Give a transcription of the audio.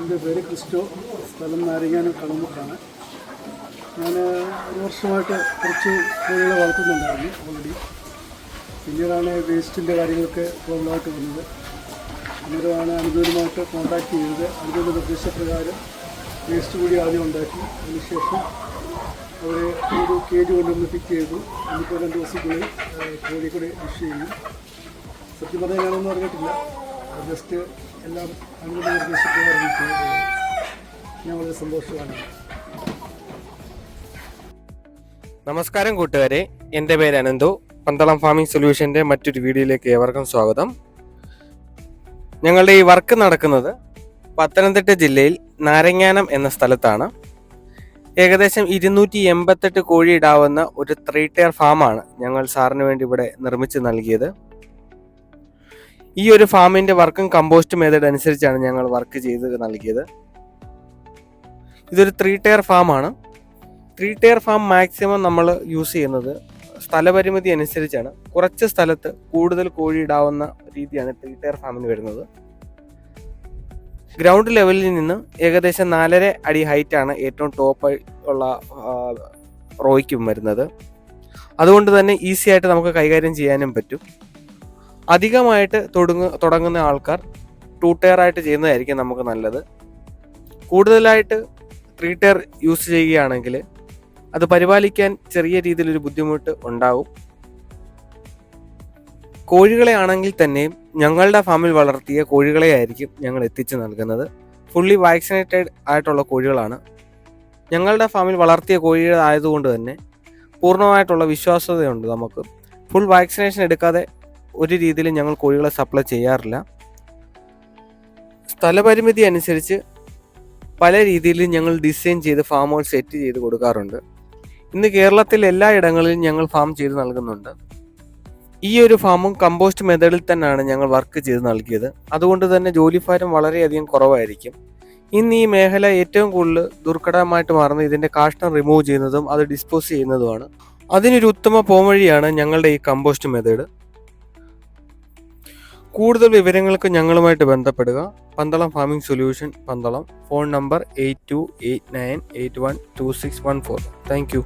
എന്റെ പേര് ക്രിസ്റ്റോ. സ്ഥലം നാരങ്ങാനും കളമുക്കാണ് ഞാൻ ഒരു വർഷമായിട്ട് കുറച്ച് കോഴികളെ വളർത്തുന്നുണ്ടായിരുന്നു ഓൾറെഡി പിന്നീടാണ് വേസ്റ്റിന്റെ കാര്യങ്ങളൊക്കെ പ്രോബ്ലമായിട്ട് വന്നത്. അന്നേരമാണ് അനുകൂലമായിട്ട് കോൺടാക്ട് ചെയ്തത്. അനുകൂല നിർദ്ദേശപ്രകാരം വേസ്റ്റ് കൂടി ആദ്യം ഉണ്ടാക്കി. അതിനുശേഷം അവരെ ഒരു കേജ് കൊണ്ടൊന്ന് ഫിക്സ് ചെയ്തു. എന്നിപ്പോൾ രണ്ട് ദിവസത്തിനുള്ളിൽ കോഴിക്കൂടെ ഇഷ്യൂ ചെയ്യും സത്യം പറഞ്ഞാൽ ഞാനൊന്നും അറിഞ്ഞിട്ടില്ല. ജസ്റ്റ് എല്ലാം അനുകൂല നിർദ്ദേശപ്രകാരം ഞാൻ വളരെ സന്തോഷമാണ് നമസ്കാരം കൂട്ടുകാരെ. എന്റെ പേര് അനന്തു. പന്തളം ഫാമിംഗ് സൊല്യൂഷന്റെ മറ്റൊരു വീഡിയോയിലേക്ക് ഏവർക്കും സ്വാഗതം. ഞങ്ങളുടെ ഈ വർക്ക് നടക്കുന്നത് പത്തനംതിട്ട ജില്ലയിൽ നാരങ്ങാനം എന്ന സ്ഥലത്താണ്. ഏകദേശം ഇരുന്നൂറ്റി എൺപത്തെട്ട് കോഴി ഇടാവുന്ന ഒരു ത്രീ ടയർ ഫാമാണ് ഞങ്ങൾ സാറിന് വേണ്ടി ഇവിടെ നിർമ്മിച്ച് നൽകിയത്. ഈ ഒരു ഫാമിന്റെ വർക്കും കമ്പോസ്റ്റ് മെത്തേഡ് അനുസരിച്ചാണ് ഞങ്ങൾ വർക്ക് ചെയ്ത് നൽകിയത്. ഇതൊരു ത്രീ ടയർ ഫാമാണ് ത്രീ ടയർ ഫാം മാക്സിമം നമ്മൾ യൂസ് ചെയ്യുന്നത് സ്ഥലപരിമിതി അനുസരിച്ചാണ്. കുറച്ച് സ്ഥലത്ത് കൂടുതൽ കോഴി ഇടാവുന്ന രീതിയാണ് ത്രീ ടയർ ഫാമിന് വരുന്നത്. ഗ്രൗണ്ട് ലെവലിൽ നിന്ന് ഏകദേശം നാലര അടി ഹൈറ്റ് ആണ് ഏറ്റവും ടോപ്പ് ഉള്ള റോയ്ക്കും വരുന്നത്. അതുകൊണ്ട് തന്നെ ഈസി ആയിട്ട് നമുക്ക് കൈകാര്യം ചെയ്യാനും പറ്റും. അധികമായിട്ട് തുടങ്ങ തുടങ്ങുന്ന ആൾക്കാർ ടു ടയർ ആയിട്ട് ചെയ്യുന്നതായിരിക്കും നമുക്ക് നല്ലത്. കൂടുതലായിട്ട് ത്രീ ടയർ യൂസ് ചെയ്യുകയാണെങ്കിൽ അത് പരിപാലിക്കാൻ ചെറിയ രീതിയിലൊരു ബുദ്ധിമുട്ട് ഉണ്ടാവും. കോഴികളെ ആണെങ്കിൽ തന്നെയും ഞങ്ങളുടെ ഫാമിൽ വളർത്തിയ കോഴികളെ ആയിരിക്കും ഞങ്ങൾ എത്തിച്ചു നൽകുന്നത്. ഫുള്ളി വാക്സിനേറ്റഡ് ആയിട്ടുള്ള കോഴികളാണ്. ഞങ്ങളുടെ ഫാമിൽ വളർത്തിയ കോഴികൾ ആയതുകൊണ്ട് തന്നെ പൂർണമായിട്ടുള്ള വിശ്വാസ്യതയുണ്ട് നമുക്ക്. ഫുൾ വാക്സിനേഷൻ എടുക്കാതെ ഒരു രീതിയിലും ഞങ്ങൾ കോഴികളെ സപ്ലൈ ചെയ്യാറില്ല. സ്ഥലപരിമിതി അനുസരിച്ച് പല രീതിയിലും ഞങ്ങൾ ഡിസൈൻ ചെയ്ത് ഫാം ഫാമുകൾ സെറ്റ് ചെയ്ത് കൊടുക്കാറുണ്ട്. ഇന്ന് കേരളത്തിൽ എല്ലാ ഇടങ്ങളിലും ഞങ്ങൾ ഫാം ചെയ്ത് നൽകുന്നുണ്ട്. ഈ ഒരു ഫാമും കമ്പോസ്റ്റ് മെത്തേഡിൽ തന്നെയാണ് ഞങ്ങൾ വർക്ക് ചെയ്ത് നൽകിയത്. അതുകൊണ്ട് തന്നെ ജോലിഭാരം വളരെയധികം കുറവായിരിക്കും. ഇന്ന് ഈ മേഖല ഏറ്റവും കൂടുതൽ ദുർഘടമായിട്ട് മാറുന്നത് ഇതിന്റെ കാഷ്ടം റിമൂവ് ചെയ്യുന്നതും അത് ഡിസ്പോസ് ചെയ്യുന്നതുമാണ്. അതിനൊരു ഉത്തമ പോംവഴിയാണ് ഞങ്ങളുടെ ഈ കമ്പോസ്റ്റ് മെത്തേഡ് കൂടുതൽ വിവരങ്ങൾക്ക് ഞങ്ങളുമായിട്ട് ബന്ധപ്പെടുക. Pandalam farming solution Pandalam. Phone number eight two eight nine eight one two six one four. Thank you.